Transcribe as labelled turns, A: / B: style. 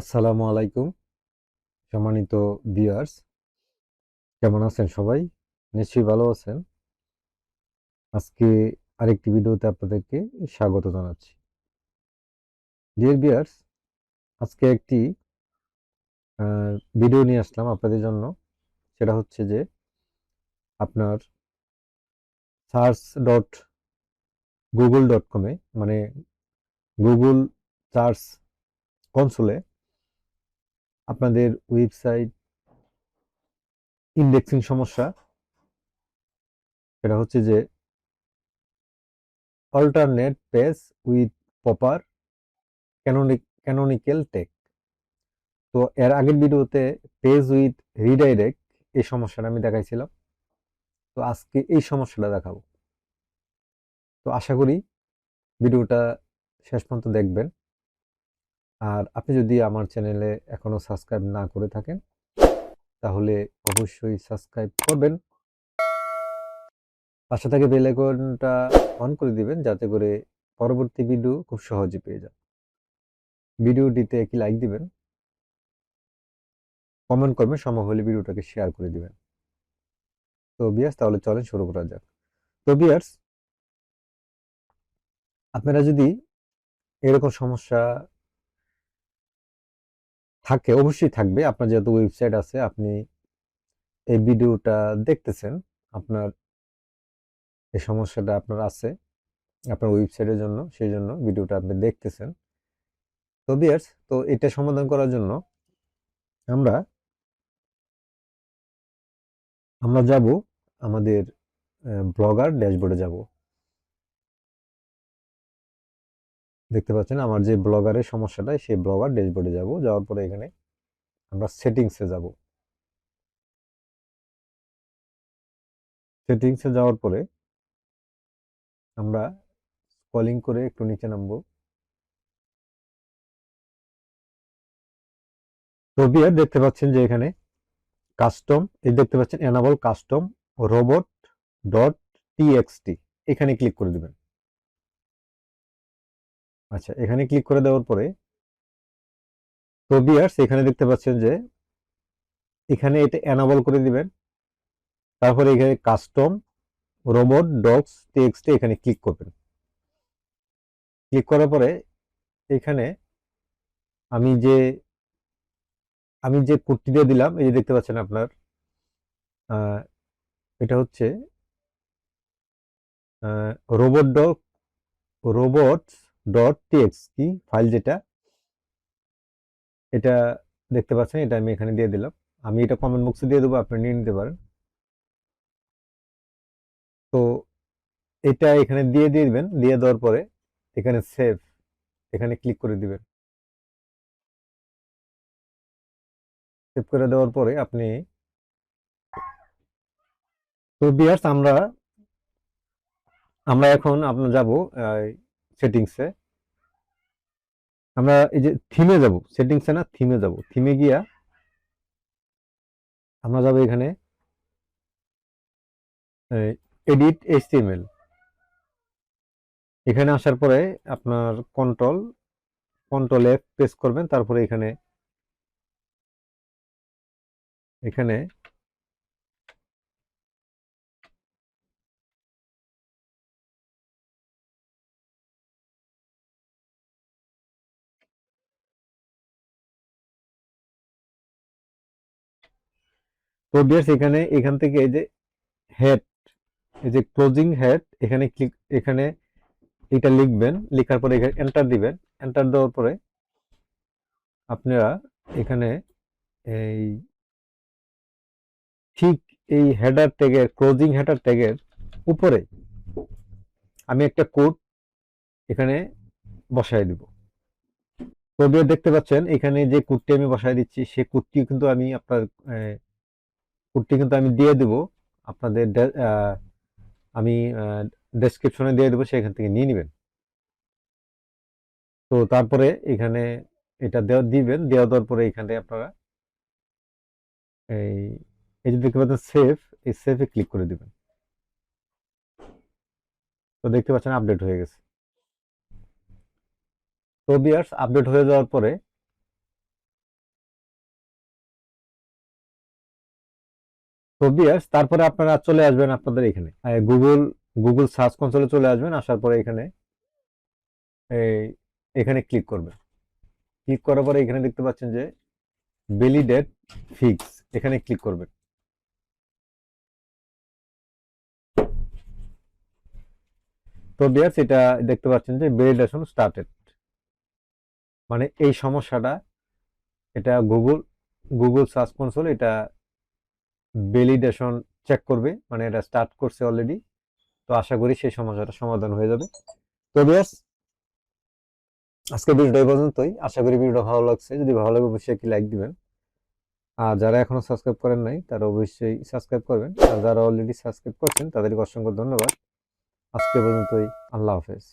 A: আসসালামু আলাইকুম, সম্মানিত ভিউয়ার্স কেমন আছেন সবাই? নিশ্চয়ই ভালো আছেন। আজকে আরেকটি ভিডিওতে আপনাদেরকে স্বাগত জানাচ্ছি। ডিয়ার ভিউয়ার্স আজকে একটি ভিডিও নিয়ে আসলাম আপনাদের জন্য। সেটা হচ্ছে যে, আপনার সার্চ ডট গুগল ডট কমে মানে গুগল সার্চ কনসোলে আপনাদের ওয়েবসাইট ইন্ডেক্সিং সমস্যা এটা হচ্ছে যে অল্টারনেট পেজ উইথ পপার প্রপার ক্যানোনিক্যাল টেক তো এর আগের ভিডিওতে পেজ উইথ রিডাইরেক্ট এই সমস্যাটা আমি দেখাইছিলাম। তো আজকে এই সমস্যাটা দেখাবো। তো আশা করি ভিডিওটা শেষ পর্যন্ত দেখবেন। আর আপনি যদি আমার চ্যানেলে এখনও সাবস্ক্রাইব না করে থাকেন, তাহলে অবশ্যই সাবস্ক্রাইব করবেন। পাশে থেকে বেল আইকনটা অন করে দিবেন, যাতে করে পরবর্তী ভিডিও খুব সহজে পেয়ে যান। ভিডিওটিতে একটি লাইক দিবেন। কমেন্ট করবেন সম্ভব হলে ভিডিওটাকে শেয়ার করে দিবেন। তো বিয়ার্স, তাহলে চলেন শুরু করা যাক। তো বিয়ার্স, আপনারা যদি এরকম সমস্যা থাকে, অবশ্যই থাকবে। আপনার যেহেতু ওয়েবসাইট আছে, আপনি এই ভিডিওটা দেখতেছেন, আপনার এই সমস্যাটা আপনার আছে, আপনার ওয়েবসাইটের জন্য, সেই জন্য ভিডিওটা আপনি দেখতেছেন। তো বিয়ার্স তো এটা সমাধান করার জন্য আমরা আমরা যাব আমাদের ব্লগার ড্যাশবোর্ডে যাব। দেখতে পাচ্ছেন আমার যে ব্লগারের সমস্যাটা, সেই ব্লগার ড্যাশবোর্ডে যাব, যাওয়ার পরে এখানে আমরা সেটিংসে যাব। সেটিংসে যাওয়ার পরে আমরা স্কলিং করে একটু নিচে নামবো। তো দেখতে পাচ্ছেন যে এখানে কাস্টম এই দেখতে পাচ্ছেন enable custom robot dot TXT এখানে ক্লিক করে দিবেন। আচ্ছা এখানে ক্লিক করে দেওয়ার পরে তো বিয়ার্স এখানে দেখতে পাচ্ছেন যে এখানে এটা অ্যানাবল করে দিবেন। তারপরে এখানে কাস্টম রোবট ডগস টিএক্সটি এখানে ক্লিক করবেন। ক্লিক করার পরে এখানে আমি যে আমি যে কোডটি দিয়ে দিলাম, এই যে দেখতে পাচ্ছেন আপনার এটা হচ্ছে robot dog robot dot TXT file যেটা, এটা দেখতে পাচ্ছেন, এটা আমি এখানে দিয়ে দিলাম। আমি এটা কমেন্ট বক্সে দিয়ে দেবো, আপনি নিয়ে নিতে পারেন। তো এটা এখানে দিয়ে দিয়ে দিবেন, দিয়ে দেওয়ার পরে এখানে সেভ এখানে ক্লিক করে দিবেন। সেভ করে দেওয়ার পরে আপনি, তো বিয়ার্স আমরা আমরা এখন আপনার যাব সেটিংসে। আমরা এই যে থিমে যাব, সেটিংসে না থিমে যাব। থিমে গিয়া আমরা যাব এখানে এডিট এইচটিএমএল এখানে আসার পরে আপনার কন্ট্রোল কন্ট্রোল এফ প্রেস করবেন, তারপরে এখানে এখানে তো এখানে, এখান থেকে এই যে হেড এই যে ক্লোজিং হেড এখানে ক্লিক এখানে এটা লিখবেন, লেখার পরে এখানে এন্টার দিবেন। এন্টার দেওয়ার পরে আপনারা এখানে এই ঠিক এই হেডার ট্যাগের ক্লোজিং হেডার ট্যাগের উপরে আমি একটা কোড এখানে বসায় দিব। তো দেখতে পাচ্ছেন, এখানে যে কোডটি আমি বসায় দিচ্ছি সেই কোডটি কিন্তু আমি আপনার কোডটি কিন্তু আমি দিয়ে দেব। আপনাদের আমি ডেসক্রিপশনে দিয়ে দেবো, সেখান থেকে নিয়ে নেবেন। তো তারপরে এখানে এটা দেওয়া দিবেন। দেওয়া দেওয়ার পরে এখানে আপনারা এই এই যে দেখতে পাচ্ছেন সেভ এই সেভে ক্লিক করে দিবেন। তো দেখতে পাচ্ছেন আপডেট হয়ে গেছে। তো বিয়ার্স আপডেট হয়ে যাওয়ার পরে তো তারপরে আপনারা চলে আসবেন আপনাদের এখানে। গুগল গুগল সার্চ কনসোলে চলে আসবেন, আসার পরে এখানে এই এখানে ক্লিক করবেন। ক্লিক করার পরে এখানে দেখতে পাচ্ছেন যে বেলি ডেট ফিক্স এখানে ক্লিক করবেন। তো বিয়ার্স এটা দেখতে পাচ্ছেন যে ভেরিডেশন স্টার্টেড মানে এই সমস্যাটা, এটা গুগল গুগল সার্চ কনসোল এটা ভ্যালিডেশন চেক করবে মানে এটা স্টার্ট করছে অলরেডি তো আশা করি সেই সমস্যাটা সমাধান হয়ে যাবে। তো বেশ আজকে ভিডিওটা এই পর্যন্তই। আশা করি ভিডিওটা ভালো লাগছে। যদি ভালো লাগে অবশ্যই একটি লাইক দিবেন। আর যারা এখনও সাবস্ক্রাইব করেন নাই, তারা অবশ্যই সাবস্ক্রাইব করবেন। আর যারা অলরেডি সাবস্ক্রাইব করছেন, তাদেরকে অসংখ্য ধন্যবাদ। আজকে পর্যন্তই। আল্লাহ হাফেজ।